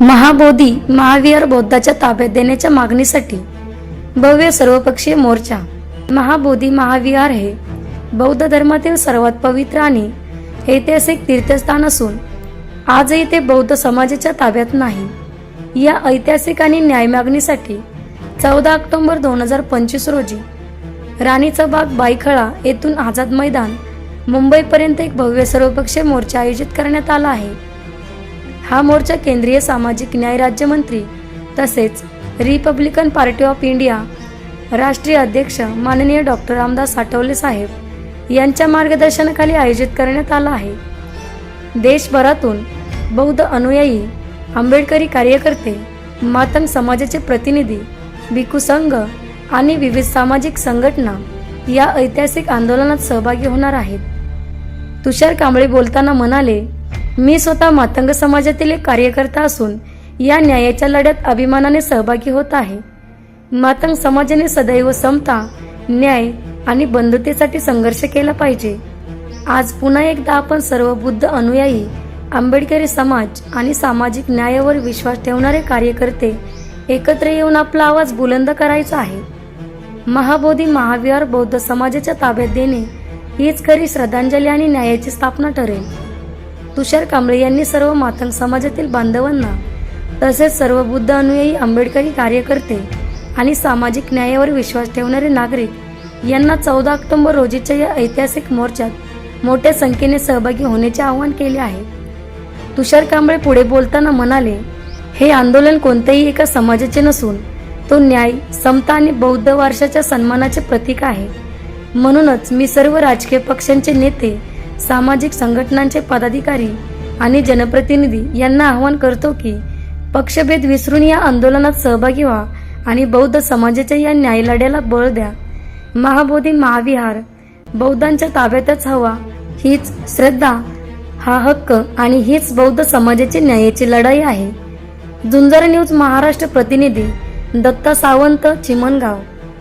महाबोधी महाविहार बौद्धाच्या ताब्यात देण्याच्या मागणीसाठी भव्य सर्वपक्षीय मोर्चा. महाबोधी महाविहार हे बौद्ध धर्मातील सर्वात पवित्र आणि ऐतिहासिक तीर्थस्थान असून आजही ते बौद्ध समाजाच्या ताब्यात नाही. या ऐतिहासिक आणि न्याय मागणीसाठी चौदा ऑक्टोबर दोन हजार पंचवीस रोजी राणीचा बाग बायखळा येथून आझाद मैदान मुंबईपर्यंत एक भव्य सर्वपक्षीय मोर्चा आयोजित करण्यात आला आहे. हा मोर्चा केंद्रीय सामाजिक न्याय राज्यमंत्री तसेच रिपब्लिकन पार्टी ऑफ इंडिया राष्ट्रीय अध्यक्ष माननीय डॉक्टर रामदास आठवले साहेब यांच्या मार्गदर्शनाखाली आयोजित करण्यात आला आहे. देशभरातून बौद्ध अनुयायी आंबेडकरी कार्यकर्ते मातंग समाजाचे प्रतिनिधी भिकू संघ आणि विविध सामाजिक संघटना या ऐतिहासिक आंदोलनात सहभागी होणार आहेत. तुषार कांबळे बोलताना म्हणाले मी स्वतः मातंग समाजातील एक कार्यकर्ता असून या न्यायाच्या लढ्यात अभिमानाने सहभागी होत आहे. मातंग समाजाने सदैव समता न्याय आणि बंधुतेसाठी संघर्ष केला पाहिजे. आज पुन्हा एकदा आपण सर्व बुद्ध अनुयायी आंबेडकरी समाज आणि सामाजिक न्यायावर विश्वास ठेवणारे कार्यकर्ते एकत्र येऊन आपला आवाज बुलंद करायचा आहे. महाबोधी महाविहार बौद्ध समाजाच्या ताब्यात देणे हीच खरी श्रद्धांजली आणि न्यायाची स्थापना ठरेल. तुषार कांबळे यांनी सर्व मातंग समाजातील बांधवांना तसेच सर्व बुद्ध अनुयायी आंबेडकरी कार्यकर्ते आणि सामाजिक न्यायावर विश्वास ठेवणारे नागरिक यांना चौदा ऑक्टोबर रोजीच्या या ऐतिहासिक मोर्चात मोठ्या संख्येने सहभागी होण्याचे आवाहन केले आहे. तुषार कांबळे पुढे बोलताना म्हणाले हे आंदोलन कोणत्याही एका समाजाचे नसून तो न्याय समता आणि बौद्ध वारशाच्या सन्मानाचे प्रतीक आहे. म्हणूनच मी सर्व राजकीय पक्षांचे नेते सामाजिक संघटनांचे पदाधिकारी आणि जनप्रतिनिधी यांना आवाहन करतो की पक्षभेद विसरून या आंदोलनात सहभागी व्हा आणि बौद्ध समाजाच्या या न्यायलढ्याला बळ द्या. महाबोधी महाविहार बौद्धांच्या ताब्यातच हवा हीच श्रद्धा हा हक्क आणि हीच बौद्ध समाजाची न्यायाची लढाई आहे. झुंजार न्यूज महाराष्ट्र प्रतिनिधी दत्ता सावंत चिमणगाव.